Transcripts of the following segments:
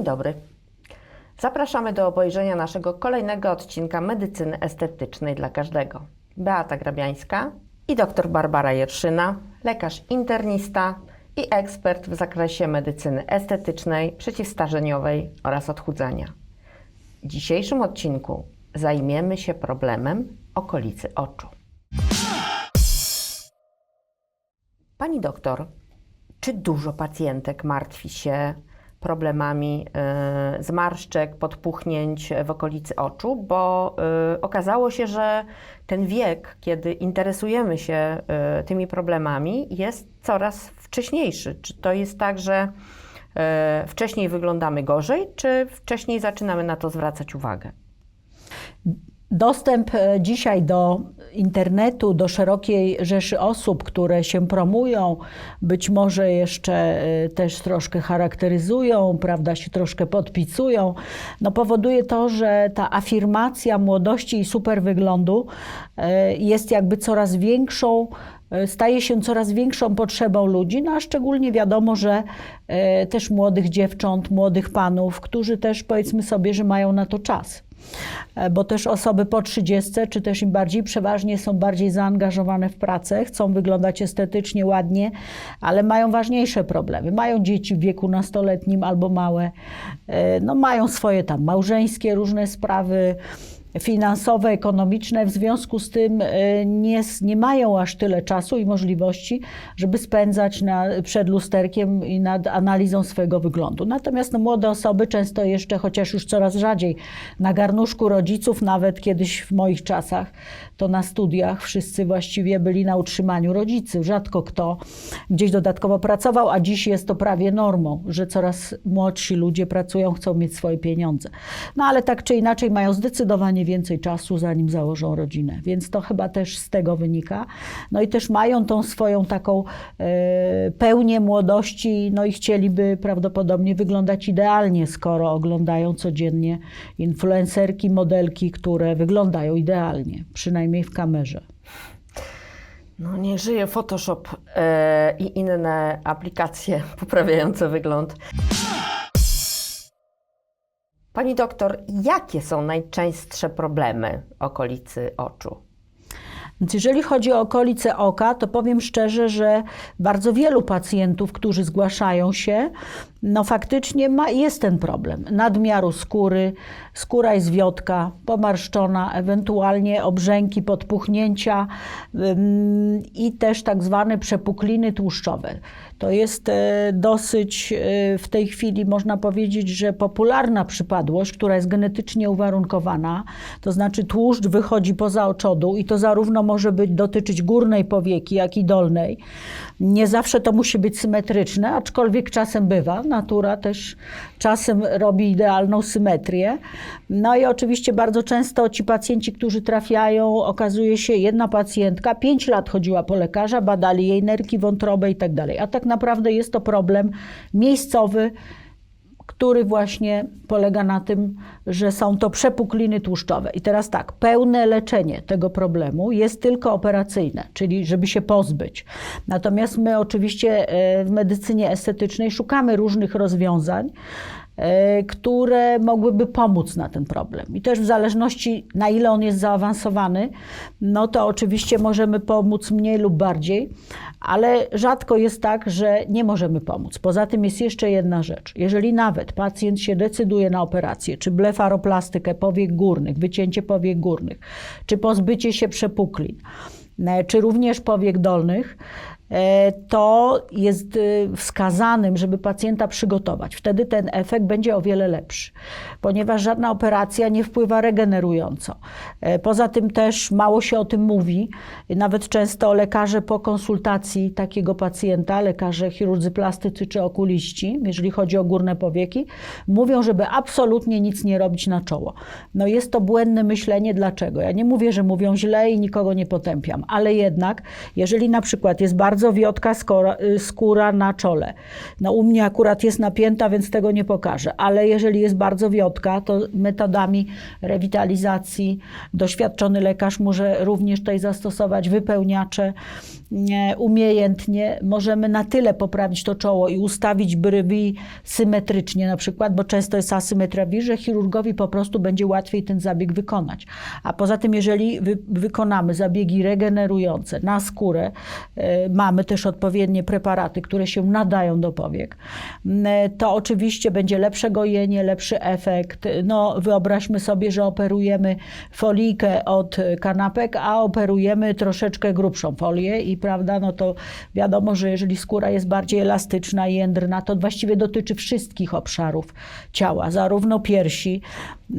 Dzień dobry. Zapraszamy do obejrzenia naszego kolejnego odcinka medycyny estetycznej dla każdego. Beata Grabiańska i dr Barbara Jerszyna, lekarz internista i ekspert w zakresie medycyny estetycznej, przeciwstarzeniowej oraz odchudzania. W dzisiejszym odcinku zajmiemy się problemem okolicy oczu. Pani doktor, czy dużo pacjentek martwi się problemami y, zmarszczek, podpuchnięć w okolicy oczu? Bo y, okazało się, że ten wiek, kiedy interesujemy się y, tymi problemami, jest coraz wcześniejszy. Czy to jest tak, że wcześniej wyglądamy gorzej, czy wcześniej zaczynamy na to zwracać uwagę? Dostęp e, dzisiaj do internetu, do szerokiej rzeszy osób, które się promują, być może jeszcze e, też troszkę charakteryzują, prawda, się troszkę podpisują, no powoduje to, że ta afirmacja młodości i super wyglądu e, jest jakby coraz większą staje się coraz większą potrzebą ludzi, no a szczególnie wiadomo, że też młodych dziewcząt, młodych panów, którzy też powiedzmy sobie, że mają na to czas. E, Bo też osoby po 30, czy też im bardziej, przeważnie są bardziej zaangażowane w pracę, chcą wyglądać estetycznie, ładnie, ale mają ważniejsze problemy. Mają dzieci w wieku nastoletnim albo małe, e, no mają swoje tam małżeńskie różne sprawy, finansowe, ekonomiczne, w związku z tym e, nie, nie mają aż tyle czasu i możliwości, żeby spędzać na, przed lusterkiem i nad analizą swojego wyglądu. Natomiast no, młode osoby często jeszcze, chociaż już coraz rzadziej, na garnuszku rodziców, nawet kiedyś w moich czasach, to na studiach wszyscy właściwie byli na utrzymaniu rodziców. Rzadko kto gdzieś dodatkowo pracował, a dziś jest to prawie normą, że coraz młodsi ludzie pracują, chcą mieć swoje pieniądze. No ale tak czy inaczej mają zdecydowanie więcej czasu, zanim założą rodzinę. Więc to chyba też z tego wynika. No i też mają tą swoją taką e, pełnię młodości, no i chcieliby prawdopodobnie wyglądać idealnie, skoro oglądają codziennie influencerki, modelki, które wyglądają idealnie, przynajmniej w kamerze. No nie żyje Photoshop e, i inne aplikacje poprawiające wygląd. Pani doktor, jakie są najczęstsze problemy okolicy oczu? Więc jeżeli chodzi o okolice oka, to powiem szczerze, że bardzo wielu pacjentów, którzy zgłaszają się, no faktycznie ma, jest ten problem. Nadmiaru skóry, skóra jest wiotka, pomarszczona, ewentualnie obrzęki, podpuchnięcia i też tak zwane przepukliny tłuszczowe. To jest e, dosyć e, w tej chwili można powiedzieć, że popularna przypadłość, która jest genetycznie uwarunkowana, to znaczy tłuszcz wychodzi poza oczodu i to zarówno może być dotyczyć górnej powieki, jak i dolnej. Nie zawsze to musi być symetryczne, aczkolwiek czasem bywa. Natura też czasem robi idealną symetrię. No i oczywiście bardzo często ci pacjenci, którzy trafiają, okazuje się, jedna pacjentka 5 lat chodziła po lekarza, badali jej nerki, wątrobę i tak dalej. A tak naprawdę jest to problem miejscowy, który właśnie polega na tym, że są to przepukliny tłuszczowe. I teraz tak, pełne leczenie tego problemu jest tylko operacyjne, czyli żeby się pozbyć. Natomiast my oczywiście e, w medycynie estetycznej szukamy różnych rozwiązań, które mogłyby pomóc na ten problem. I też w zależności na ile on jest zaawansowany, no to oczywiście możemy pomóc mniej lub bardziej, ale rzadko jest tak, że nie możemy pomóc. Poza tym jest jeszcze jedna rzecz. Jeżeli nawet pacjent się decyduje na operację, czy blefaroplastykę powiek górnych, wycięcie powiek górnych, czy pozbycie się przepuklin, e, czy również powiek dolnych, e, to jest y, wskazanym, żeby pacjenta przygotować. Wtedy ten efekt będzie o wiele lepszy, ponieważ żadna operacja nie wpływa regenerująco. E, Poza tym też mało się o tym mówi. Nawet często lekarze po konsultacji takiego pacjenta, lekarze chirurdzy plastycy czy okuliści, jeżeli chodzi o górne powieki, mówią, żeby absolutnie nic nie robić na czoło. No jest to błędne myślenie. Dlaczego? Ja nie mówię, że mówią źle i nikogo nie potępiam, ale jednak, jeżeli na przykład jest bardzo bardzo wiotka skóra, y, skóra na czole. No u mnie akurat jest napięta, więc tego nie pokażę, ale jeżeli jest bardzo wiotka, to metodami rewitalizacji doświadczony lekarz może również tutaj zastosować wypełniacze nie, umiejętnie. Możemy na tyle poprawić to czoło i ustawić brwi symetrycznie na przykład, bo często jest asymetria brwi, że chirurgowi po prostu będzie łatwiej ten zabieg wykonać. A poza tym, jeżeli wy, wykonamy zabiegi regenerujące na skórę, e, mamy też odpowiednie preparaty, które się nadają do powiek, m, to oczywiście będzie lepsze gojenie, lepszy efekt. No, wyobraźmy sobie, że operujemy folijkę od kanapek, a operujemy troszeczkę grubszą folię i prawda, no to wiadomo, że jeżeli skóra jest bardziej elastyczna jędrna, to właściwie dotyczy wszystkich obszarów ciała, zarówno piersi,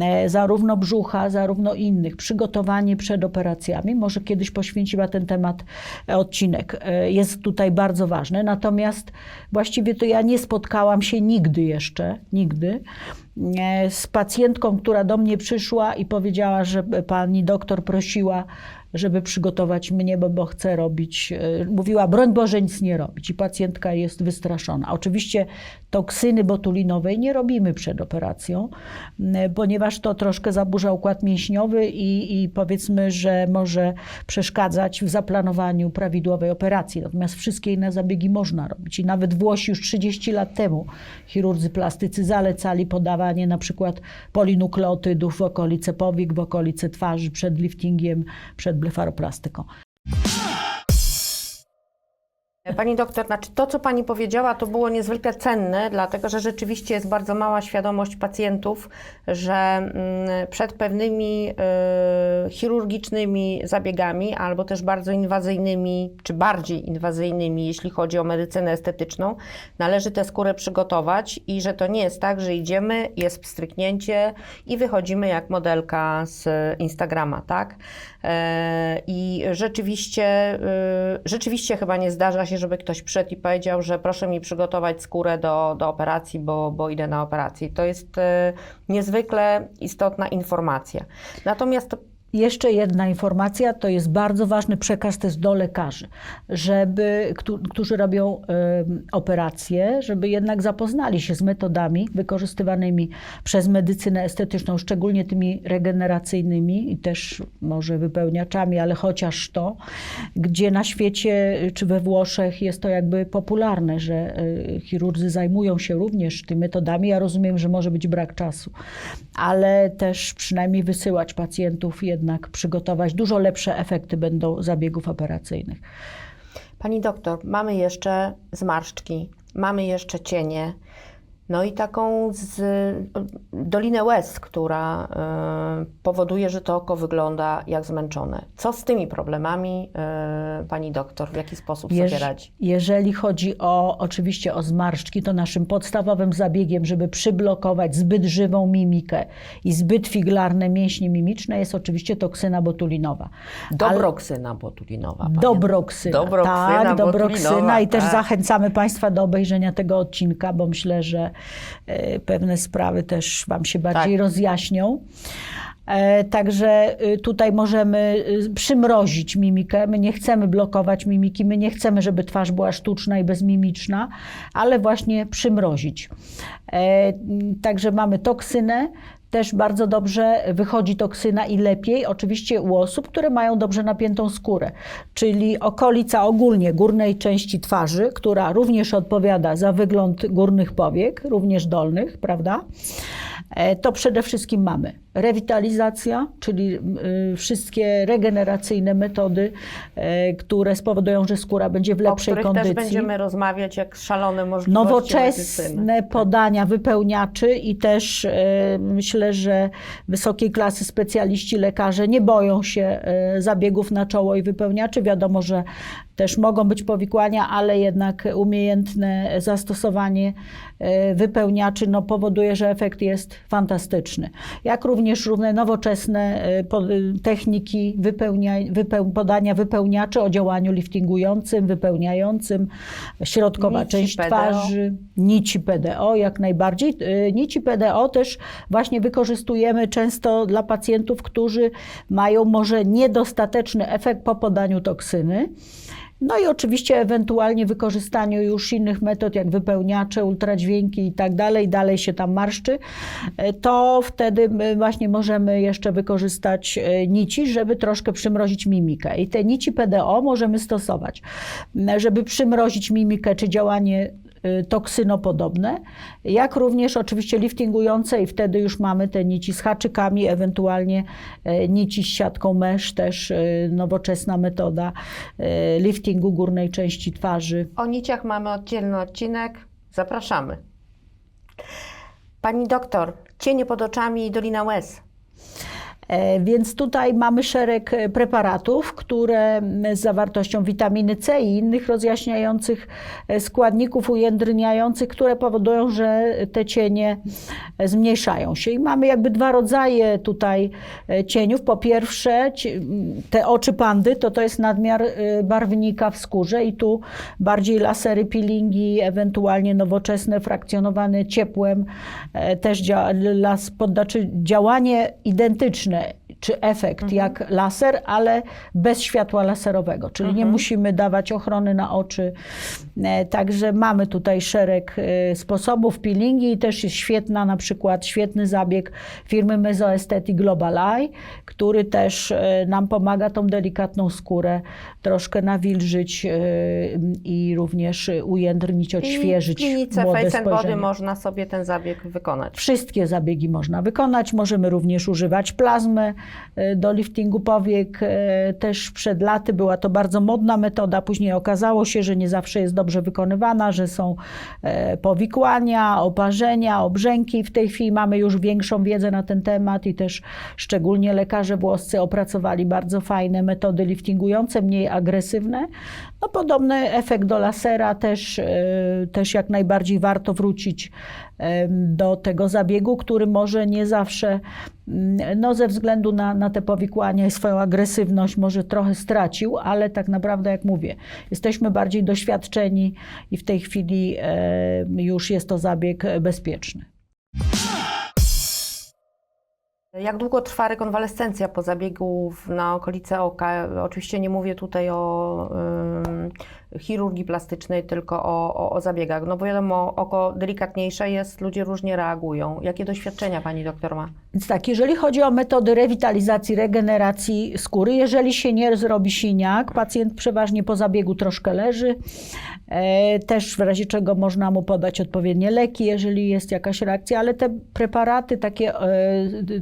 e, zarówno brzucha, zarówno innych. Przygotowanie przed operacjami, może kiedyś poświęciła ten temat e, odcinek, e, jest tutaj bardzo ważne. Natomiast właściwie to ja nie spotkałam się nigdy jeszcze, nigdy, z pacjentką, która do mnie przyszła i powiedziała, że pani doktor prosiła, żeby przygotować mnie, bo, bo chce robić, e, mówiła, broń Boże, nic nie robić. I pacjentka jest wystraszona. Oczywiście toksyny botulinowej nie robimy przed operacją, m, ponieważ to troszkę zaburza układ mięśniowy i, i powiedzmy, że może przeszkadzać w zaplanowaniu prawidłowej operacji. Natomiast wszystkie inne zabiegi można robić. I nawet Włosi już 30 lat temu chirurdzy plastycy zalecali podawanie na przykład polinukleotydów w okolice powiek, w okolice twarzy przed liftingiem, przed blefaroplastyką. Pani doktor, znaczy to, co Pani powiedziała, to było niezwykle cenne, dlatego że rzeczywiście jest bardzo mała świadomość pacjentów, że mm, przed pewnymi y, chirurgicznymi zabiegami albo też bardzo inwazyjnymi, czy bardziej inwazyjnymi, jeśli chodzi o medycynę estetyczną, należy tę skórę przygotować i że to nie jest tak, że idziemy, jest pstryknięcie i wychodzimy jak modelka z Instagrama, tak? E, I rzeczywiście, y, rzeczywiście chyba nie zdarza się, żeby ktoś przyszedł i powiedział, że proszę mi przygotować skórę do, do operacji, bo, bo idę na operację. To jest e, niezwykle istotna informacja. Natomiast Jeszcze jedna informacja, to jest bardzo ważny przekaz też do lekarzy, żeby, któ- którzy robią operacje, żeby jednak zapoznali się z metodami wykorzystywanymi przez medycynę estetyczną, szczególnie tymi regeneracyjnymi i też może wypełniaczami, ale chociaż to, gdzie na świecie czy we Włoszech jest to jakby popularne, że y, chirurdzy zajmują się również tymi metodami. Ja rozumiem, że może być brak czasu, ale też przynajmniej wysyłać pacjentów, jednak przygotować. Dużo lepsze efekty będą zabiegów operacyjnych. Pani doktor, mamy jeszcze zmarszczki, mamy jeszcze cienie, no i taką z, dolinę łez, która y, powoduje, że to oko wygląda jak zmęczone. Co z tymi problemami, y, pani doktor, w jaki sposób Jeż- sobie radzi? Jeżeli chodzi o oczywiście o zmarszczki, to naszym podstawowym zabiegiem, żeby przyblokować zbyt żywą mimikę i zbyt figlarne mięśnie mimiczne jest oczywiście toksyna botulinowa. Dobroksyna botulinowa. pamiętam. Dobroksyna. Dobroksyna tak, dobroksyna botulinowa, i też tak. zachęcamy Państwa do obejrzenia tego odcinka, bo myślę, że e, pewne sprawy też Wam się bardziej Tak. rozjaśnią. E, Także y, tutaj możemy y, przymrozić mimikę. My nie chcemy blokować mimiki, my nie chcemy, żeby twarz była sztuczna i bezmimiczna, ale właśnie przymrozić. E, Także mamy toksynę. Też bardzo dobrze wychodzi toksyna i lepiej oczywiście u osób, które mają dobrze napiętą skórę, czyli okolica ogólnie górnej części twarzy, która również odpowiada za wygląd górnych powiek, również dolnych, prawda? E, To przede wszystkim mamy rewitalizacja, czyli y, wszystkie regeneracyjne metody, e, które spowodują, że skóra będzie w o lepszej których kondycji też będziemy rozmawiać jak szalone możliwości medycyny. nowoczesne podania wypełniaczy i też e, myślę, że wysokiej klasy specjaliści, lekarze nie boją się zabiegów na czoło i wypełniaczy. Wiadomo, że też mogą być powikłania, ale jednak umiejętne zastosowanie wypełniaczy no, powoduje, że efekt jest fantastyczny. Jak również równe nowoczesne e, po- techniki wypełnia, wypeł, podania wypełniaczy o działaniu liftingującym, wypełniającym, środkowa Nici część PDO. twarzy, nici PDO jak najbardziej. Y, Nici PDO też właśnie wykorzystujemy często dla pacjentów, którzy mają może niedostateczny efekt po podaniu toksyny. No i oczywiście ewentualnie wykorzystaniu już innych metod, jak wypełniacze, ultradźwięki i tak dalej, dalej się tam marszczy, e, to wtedy właśnie możemy jeszcze wykorzystać e, nici, żeby troszkę przymrozić mimikę. I te nici PDO możemy stosować, żeby przymrozić mimikę czy działanie toksynopodobne, jak również oczywiście liftingujące i wtedy już mamy te nici z haczykami, ewentualnie e, nici z siatką mesh, też e, nowoczesna metoda e, liftingu górnej części twarzy. O niciach mamy oddzielny odcinek. Zapraszamy. Pani doktor, cienie pod oczami i dolina łez. E, Więc tutaj mamy szereg e, preparatów, które z zawartością witaminy C i innych rozjaśniających e, składników ujędrniających, które powodują, że te cienie zmniejszają się. I mamy jakby dwa rodzaje tutaj cieniów. Po pierwsze, te oczy pandy to to jest nadmiar barwnika w skórze i tu bardziej lasery, peelingi, ewentualnie nowoczesne, frakcjonowane ciepłem, też dzia- las, poddaczy działanie identyczne czy efekt jak laser, ale bez światła laserowego, czyli nie musimy dawać ochrony na oczy. E, Także mamy tutaj szereg e, sposobów peelingi i też jest świetna, na przykład świetny zabieg firmy Mesoesthetic Global Eye, który też e, nam pomaga tą delikatną skórę troszkę nawilżyć i również ujędrnić, odświeżyć I w klinice młode Face Body można sobie ten zabieg wykonać. Wszystkie zabiegi można wykonać. Możemy również używać plazmy do liftingu powiek. Też przed laty była to bardzo modna metoda. Później okazało się, że nie zawsze jest dobrze wykonywana, że są e, powikłania, oparzenia, obrzęki. W tej chwili mamy już większą wiedzę na ten temat i też szczególnie lekarze włoscy opracowali bardzo fajne metody liftingujące, mniej agresywne. No, podobny efekt do lasera też, e, też jak najbardziej warto wrócić do tego zabiegu, który może nie zawsze, no ze względu na, na te powikłania i swoją agresywność może trochę stracił, ale tak naprawdę, jak mówię, jesteśmy bardziej doświadczeni i w tej chwili em, już jest to zabieg bezpieczny. Jak długo trwa rekonwalescencja po zabiegu na okolice oka? Oczywiście nie mówię tutaj o chirurgii plastycznej, tylko o, o, o zabiegach. No bo wiadomo, oko delikatniejsze jest, ludzie różnie reagują. Jakie doświadczenia pani doktor ma? Więc tak, jeżeli chodzi o metody rewitalizacji, regeneracji skóry, jeżeli się nie zrobi siniak, pacjent przeważnie po zabiegu troszkę leży, też w razie czego można mu podać odpowiednie leki, jeżeli jest jakaś reakcja, ale te preparaty takie e,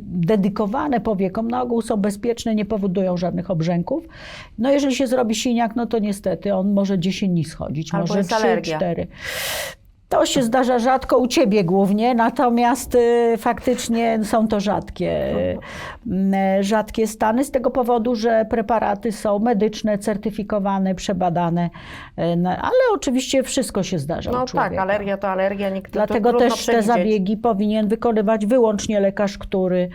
dedykowane powiekom na ogół są bezpieczne, nie powodują żadnych obrzęków. No jeżeli się zrobi siniak, no to niestety on może 10 dni schodzić, Albo może jest 3, alergia. 4. To się zdarza rzadko u ciebie głównie, natomiast y, faktycznie są to rzadkie, y, rzadkie stany z tego powodu, że preparaty są medyczne, certyfikowane, przebadane, y, no, ale oczywiście wszystko się zdarza No u tak, alergia to alergia. Nie, to Dlatego trudno też te przewidzieć. zabiegi powinien wykonywać wyłącznie lekarz, który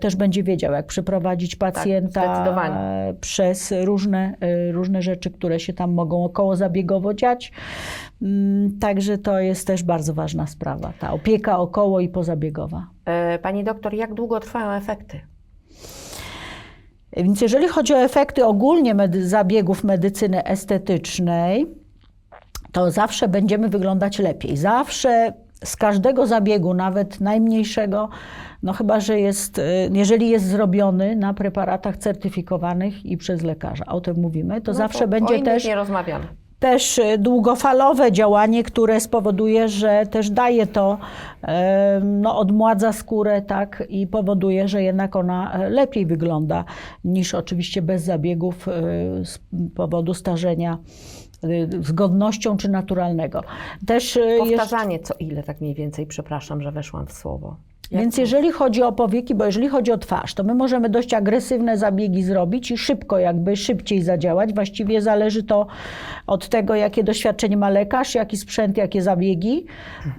też będzie wiedział, jak przeprowadzić pacjenta Tak, zdecydowanie. e, przez różne, e, różne rzeczy, które się tam mogą około zabiegowo dziać. Mm, Także to jest też bardzo ważna sprawa, ta opieka około i pozabiegowa. E, Pani doktor, jak długo trwają efekty? Więc jeżeli chodzi o efekty ogólnie medy- zabiegów medycyny estetycznej, to zawsze będziemy wyglądać lepiej. Zawsze z każdego zabiegu, nawet najmniejszego, no chyba, że jest, y, jeżeli jest zrobiony na preparatach certyfikowanych i przez lekarza, o tym mówimy, to No zawsze o będzie innych też nie rozmawiamy. Też e, długofalowe działanie, które spowoduje, że też daje to, e, no, odmładza skórę, tak, i powoduje, że jednak ona e, lepiej wygląda niż oczywiście bez zabiegów z powodu starzenia e, z godnością czy naturalnego. Też e, jeszcze- Powtarzanie co ile, tak mniej więcej, przepraszam, że weszłam w słowo. Więc jeżeli chodzi o powieki, bo jeżeli chodzi o twarz, to my możemy dość agresywne zabiegi zrobić i szybko, jakby szybciej zadziałać. Właściwie zależy to od tego, jakie doświadczenie ma lekarz, jaki sprzęt, jakie zabiegi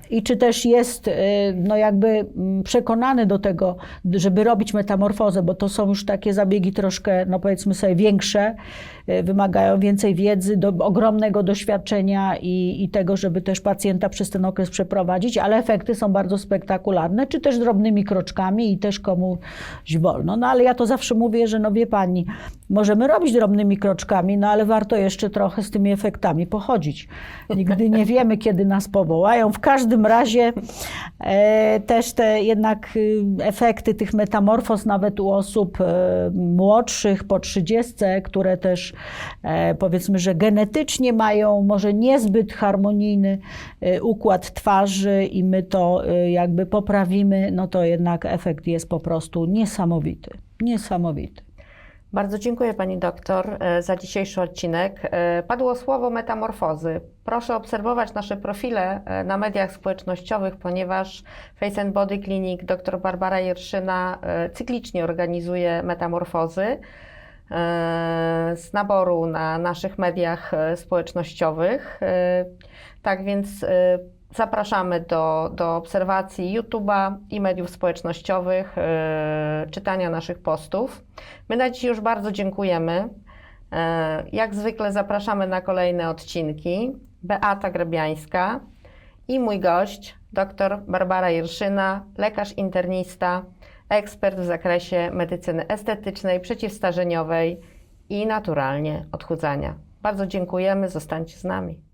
i czy też jest y, no jakby mm, przekonany do tego, żeby robić metamorfozę, bo to są już takie zabiegi troszkę, no powiedzmy sobie, większe, wymagają więcej wiedzy, do, ogromnego doświadczenia i, i tego, żeby też pacjenta przez ten okres przeprowadzić, ale efekty są bardzo spektakularne, czy też drobnymi kroczkami i też komuś wolno. No ale ja to zawsze mówię, że no wie pani, możemy robić drobnymi kroczkami, no ale warto jeszcze trochę z tymi efektami pochodzić. Nigdy nie wiemy, kiedy nas powołają. W każdym razie e, też te jednak y, efekty tych metamorfoz nawet u osób e, młodszych po 30, które też e, powiedzmy, że genetycznie mają może niezbyt harmonijny e, układ twarzy i my to e, jakby poprawimy, no to jednak efekt jest po prostu niesamowity. Niesamowity. Bardzo dziękuję Pani doktor e, za dzisiejszy odcinek. E, Padło słowo metamorfozy. Proszę obserwować nasze profile e, na mediach społecznościowych, ponieważ Face and Body Clinic dr Barbara Jerszyna e, cyklicznie organizuje metamorfozy e, z naboru na naszych mediach e, społecznościowych. E, Tak więc e, zapraszamy do, do obserwacji YouTube'a i mediów społecznościowych, e, czytania naszych postów. My na dziś już bardzo dziękujemy. E, Jak zwykle zapraszamy na kolejne odcinki. Beata Grabiańska i mój gość, dr Barbara Jerszyna, lekarz internista, ekspert w zakresie medycyny estetycznej, przeciwstarzeniowej i naturalnie odchudzania. Bardzo dziękujemy, zostańcie z nami.